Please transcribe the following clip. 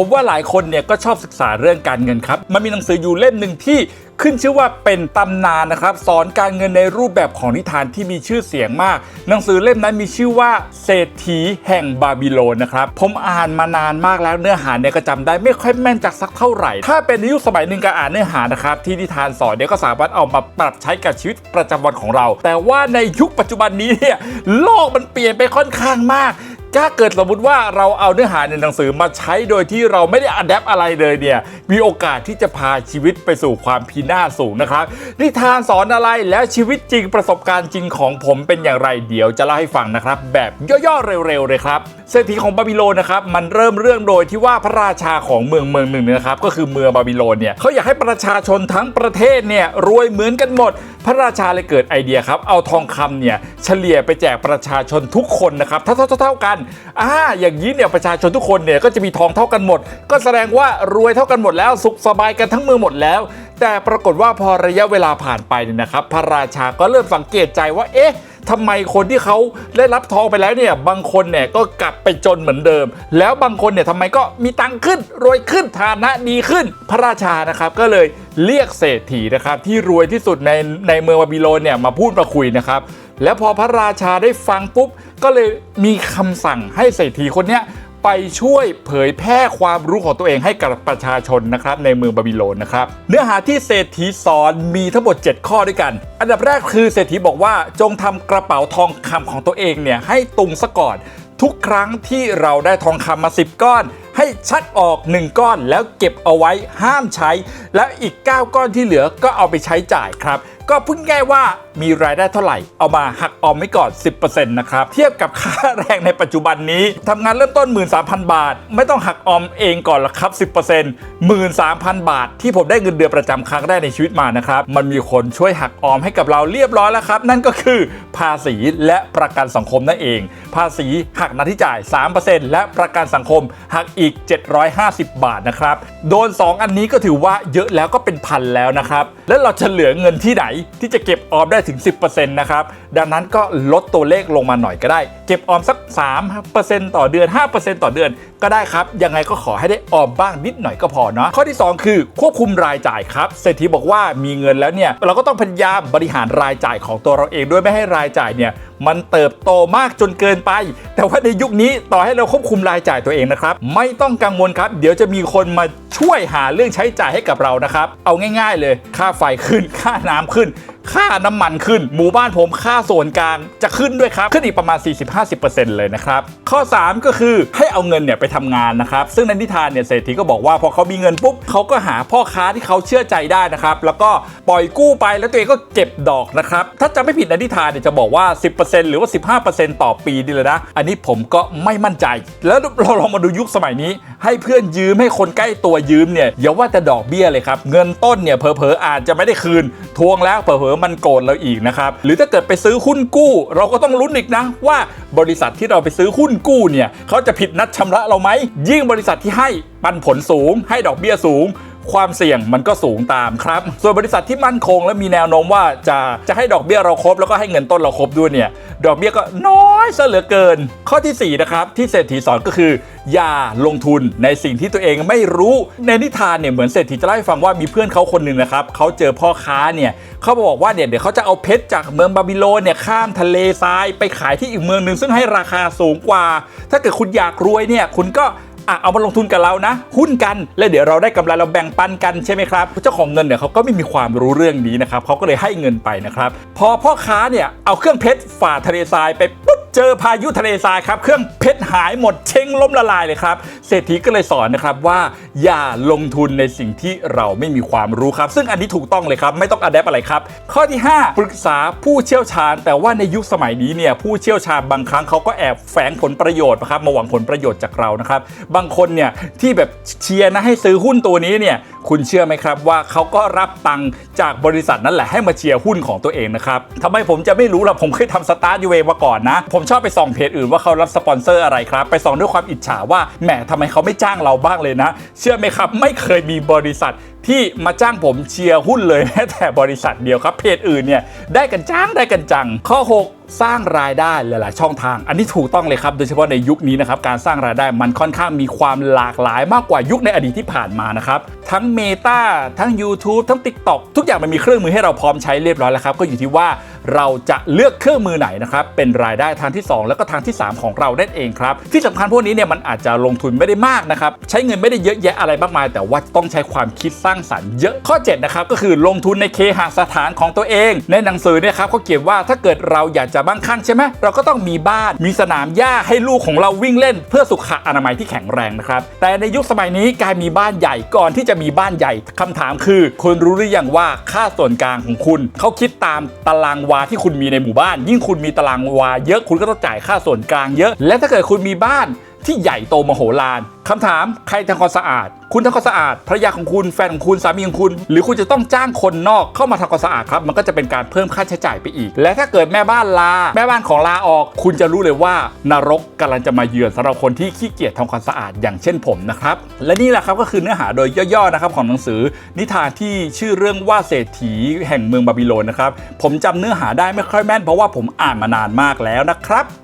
ผมว่าหลายคนเนี่ยก็ชอบศึกษาเรื่องการเงินครับ มันมีหนังสืออยู่เล่มหนึ่งที่ขึ้นชื่อว่าเป็นตำนานนะครับ สอนการเงินในรูปแบบของนิทานที่มีชื่อเสียงมาก หนังสือเล่มนั้นมีชื่อว่าเศรษฐีแห่งบาบิโลนนะครับ ผมอ่านมานานมากแล้วเนื้อหาเนี่ยก็จำได้ไม่ค่อยแม่นจากสักเท่าไหร่ ถ้าเป็นในยุคสมัยหนึ่งการอ่านเนื้อหานะครับที่นิทานสอนเนี่ยก็สามารถเอามาปรับใช้กับชีวิตประจำวันของเรา แต่ว่าในยุคปัจจุบันนี้เนี่ยโลกมันเปลี่ยนไปค่อนข้างมาก ถ้าเกิดสมมติว่าเราเอาเนื้อหาในหนังสือมาใช้โดยที่เราไม่ได้อัดแอปอะไรเลยเนี่ยมีโอกาสที่จะพาชีวิตไปสู่ความพินาศสูงนะครับนิทานสอนอะไรแล้วชีวิตจริงประสบการณ์จริงของผมเป็นอย่างไรเดี๋ยวจะเล่าให้ฟังนะครับ แบบย่อๆเร็วๆเลยครับเศรษฐีของบาบิโลนนะครับมันเริ่มเรื่องโดยที่ว่าพระราชาของเมืองเมืองหนึ่งนะครับก็คือเมืองบาบิโลนเนี่ยเขาอยากให้ประชาชนทั้งประเทศเนี่ยรวยเหมือนกันหมด พระราชาเลยเกิดไอเดียครับเอาทองคำเนี่ยเฉลี่ยไปแจกประชาชนทุกคนนะครับเท่าๆเท่าๆกันอ่าอย่างนี้เนี่ยประชาชนทุกคนเนี่ยก็จะมีทองเท่ากันหมด ก็แสดงว่ารวยเท่ากันหมดแล้ว สุขสบายกันทั้งเมืองหมดแล้ว แต่ปรากฏว่าพอระยะเวลาผ่านไปเนี่ยนะครับ พระราชาก็เริ่มสังเกตใจว่าเอ๊ะทำไมคนที่เขาได้รับทองไปแล้วเนี่ยบางคนเนี่ยก็กลับไปจนเหมือนเดิม แล้วบางคนเนี่ยทำไมก็มีตังค์ขึ้น รวยขึ้นฐานะดีขึ้น พระราชานะครับก็เลยเรียกเศรษฐีนะครับที่รวยที่สุดในในเมืองบาบิโลนเนี่ยมาพูดมาคุยนะครับ แล้วพอพระราชาได้ฟังปุ๊บ ก็เลยมีคำสั่งให้เศรษฐีคนเนี้ยไปช่วยเผยแพร่ความรู้ของตัวเองให้กับประชาชนนะครับในเมืองบาบิโลนนะครับ เนื้อหาที่เศรษฐีสอนมีทั้งหมด 7 ข้อด้วยกัน อันดับแรกคือเศรษฐีบอกว่าจงทำกระเป๋าทองคำของตัวเองเนี่ยให้ตุงซะก่อน ทุกครั้งที่เราได้ทองคำมา 10 ก้อน ให้ชักออก 1 ก้อนแล้วเก็บเอาไว้ห้ามใช้ แล้วอีก 9 ก้อนที่เหลือก็เอาไปใช้จ่ายครับ ก็พูดง่ายว่า มีรายได้เท่าไหร่ เอามาหักออมไว้ก่อน 10%นะครับ เทียบกับค่าแรงในปัจจุบันนี้ทำงานเริ่มต้น 13,000 บาท ไม่ต้องหักออมเองก่อนละครับ 10% 13,000 บาท ที่ผมได้เงินเดือนประจำครั้งแรกในชีวิตมานะครับ มันมีคนช่วยหักออมให้กับเราเรียบร้อยแล้วครับ นั่นก็คือภาษีและประกันสังคมนั่นเอง ภาษีหักหน้าที่จ่าย 3%และประกันสังคมหักอีก 750 บาทนะครับ โดน 2 อันนี้ก็ถือว่าเยอะแล้วก็เป็นพันแล้วนะครับ แล้วเราจะเหลือเงินที่ไหนที่จะเก็บออมได้ถึง 10%นะครับ ดังนั้นก็ลดตัวเลขลงมาหน่อยก็ได้ เก็บออมสัก 3%ต่อเดือน 5%ต่อเดือน ก็ได้ครับ ยังไงก็ขอให้ได้ออมบ้างนิดหน่อยก็พอเนาะข้อที่ 2 คือควบคุมรายจ่ายครับเศรษฐีบอกว่ามีเงินแล้วเนี่ยเราก็ต้องพยายามบริหารรายจ่ายของตัวเราเองด้วยไม่ให้รายจ่ายเนี่ย มันเติบโตมากจนเกินไป แต่ว่าในยุคนี้ต่อให้เราควบคุมรายจ่ายตัวเองนะครับ ไม่ต้องกังวลครับ เดี๋ยวจะมีคนมาช่วยหาเรื่องใช้จ่ายให้กับเรานะครับ เอาง่าย ๆ เลย ค่าไฟขึ้น ค่าน้ำขึ้น ค่าน้ำมันขึ้น หมู่บ้านผมค่าส่วนกลางจะขึ้นด้วยครับ ขึ้นอีกประมาณ 40-50%เลยนะครับ ข้อ 3 ก็คือให้เอาเงินเนี่ยไปทำงานนะครับ ซึ่งในนิทานเนี่ยเศรษฐีก็บอกว่าพอเขามีเงินปุ๊บเขาก็หาพ่อค้าที่เขาเชื่อใจได้นะครับ แล้วก็ปล่อยกู้ไปแล้วตัวเองก็เก็บดอกนะครับ ถ้าจะไม่ผิดในนิทานเนี่ยจะบอกว่า10%หรือว่า 15%ต่อปีดีเลยนะ อันนี้ผมก็ไม่มั่นใจ แล้วเราลองมาดูยุคสมัยนี้ ให้เพื่อนยืมให้คนใกล้ตัวยืมเนี่ยอย่าว่าแต่ดอกเบี้ยเลยครับเงินต้นเนี่ยเผลอๆอาจจะไม่ได้คืน ทวงแล้วเผลอๆมันโกรธเราอีกนะครับหรือถ้าเกิดไปซื้อหุ้นกู้ เราก็ต้องลุ้นอีกนะ ว่าบริษัทที่เราไปซื้อหุ้นกู้เนี่ยเขาจะผิดนัดชำระเราไหมยิ่งบริษัทที่ให้ปันผลสูง ให้ดอกเบี้ยสูง ความเสี่ยงมันก็สูงตามครับ ส่วนบริษัทที่มั่นคงและมีแนวโน้มว่าจะจะให้ดอกเบี้ยเราครบแล้วก็ให้เงินต้นเราครบด้วยเนี่ยดอกเบี้ยก็น้อยซะเหลือเกิน ข้อทีสี่ 4 นะครับ ที่เศรษฐีสอนก็คือ อย่าลงทุนในสิ่งที่ตัวเองไม่รู้ในนิทานเนี่ยเหมือนเศรษฐีจะเล่าให้ฟังว่ามีเพื่อนเขาคนหนึ่งนะครับเขาเจอพ่อค้าเนี่ยเขาบอกว่าเนี่ยเดี๋ยวเขาจะเอาเพชรจากเมืองบาบิโลนเนี่ยข้ามทะเลทรายไปขายที่อีกเมืองหนึ่งซึ่งให้ราคาสูงกว่า ถ้าเกิดคุณอยากรวยเนี่ยคุณก็ อะเอามาลงทุนกับเรานะ หุ้นกันแล้วเดี๋ยวเราได้กำไรเราแบ่งปันกันใช่ไหมครับเจ้าของเงินเนี่ยเขาก็ไม่มีความรู้เรื่องนี้นะครับเขาก็เลยให้เงินไปนะครับพอพ่อค้าเนี่ยเอาเครื่องเพชรฝ่าทะเลทรายไปปุ๊บ เจอพายุทะเลทรายครับ เครื่องเพชรหายหมดเช้งล้มละลายเลยครับ เศรษฐีก็เลยสอนนะครับว่าอย่าลงทุนในสิ่งที่เราไม่มีความรู้ครับ ซึ่งอันนี้ถูกต้องเลยครับ ไม่ต้องอัดแอปอะไรครับ ข้อที่ 5 ปรึกษาผู้เชี่ยวชาญ แต่ว่าในยุคสมัยนี้เนี่ยผู้เชี่ยวชาญบางครั้งเขาก็แอบแฝงผลประโยชน์นะครับมาหวังผลประโยชน์จากเรานะครับบางคนเนี่ยที่แบบเชียร์นะให้ซื้อหุ้นตัวนี้เนี่ยคุณเชื่อไหมครับว่าเขาก็รับตังค์จากบริษัทนั่นแหละให้มาเชียร์หุ้นของตัวเองนะครับทำไมผมจะไม่รู้ล่ะผมเคยทำสตาร์ทยูเวมาก่อนนะผมชอบไปส่องเพจอื่นว่าเขารับสปอนเซอร์อะไรครับ ไปส่องด้วยความอิจฉาว่าแหมทำไมเขาไม่จ้างเราบ้างเลยนะ เชื่อไหมครับไม่เคยมีบริษัทที่มาจ้างผมเชียร์หุ้นเลยแม้แต่บริษัทเดียวครับ เพจอื่นเนี่ยได้กันจ้างได้กันจัง ข้อ 6สร้างรายได้หลาย ๆ ช่องทาง อันนี้ถูกต้องเลยครับ โดยเฉพาะในยุคนี้นะครับ การสร้างรายได้มันค่อนข้างมีความหลากหลายมากกว่ายุคในอดีตที่ผ่านมานะครับ ทั้ง Meta ทั้ง YouTube ทั้ง TikTok ทุกอย่างมันมีเครื่องมือให้เราพร้อมใช้เรียบร้อยแล้วครับ ก็อยู่ที่ว่า เราจะเลือกเครื่องมือไหนนะครับเป็นรายได้ทางที่ 2 แล้วก็ทางที่ 3 ของเรานั่นเองครับ ที่สำคัญพวกนี้เนี่ยมันอาจจะลงทุนไม่ได้มากนะครับใช้เงินไม่ได้เยอะแยะอะไรมากมาย แต่ว่าต้องใช้ความคิดสร้างสรรค์เยอะข้อ7นะครับก็คือลงทุนในเคหสถานของตัวเอง ในหนังสือเนี่ยครับเขาเขียนว่าถ้าเกิดเราอยากจะบ้างคั่งใช่ไหมเราก็ต้องมีบ้านมีสนามหญ้าให้ลูกของเราวิ่งเล่น เพื่อสุขอนามัยที่แข็งแรงนะครับแต่ในยุคสมัยนี้การมีบ้านใหญ่ก่อนที่จะมีบ้านใหญ่คำถามคือคุณรู้หรือยังว่าค่าส่วนกลางของคุณเขาคิดตามตารางวาที่คุณมีในหมู่บ้าน ยิ่งคุณมีตารางวา เยอะคุณก็ต้องจ่ายค่าส่วนกลางเยอะ และถ้าเกิดคุณมีบ้านที่ใหญ่โตมโหฬาร คำถามใครทำความสะอาด คุณทำความสะอาดภรรยาของคุณแฟนของคุณสามีของคุณ หรือคุณจะต้องจ้างคนนอกเข้ามาทำความสะอาดครับมันก็จะเป็นการเพิ่มค่าใช้จ่ายไปอีก และถ้าเกิดแม่บ้านลา แม่บ้านของลาออก คุณจะรู้เลยว่านรกกำลังจะมาเยือนสำหรับคนที่ขี้เกียจทำความสะอาดอย่างเช่นผมนะครับและนี่แหละครับก็คือเนื้อหาโดยย่อๆนะครับของหนังสือ นิทานที่ชื่อเรื่องว่าเศรษฐีแห่งเมืองบาบิโลนนะครับผมจำเนื้อหาได้ไม่ค่อยแม่นเพราะว่าผมอ่านมานานมากแล้วนะครับ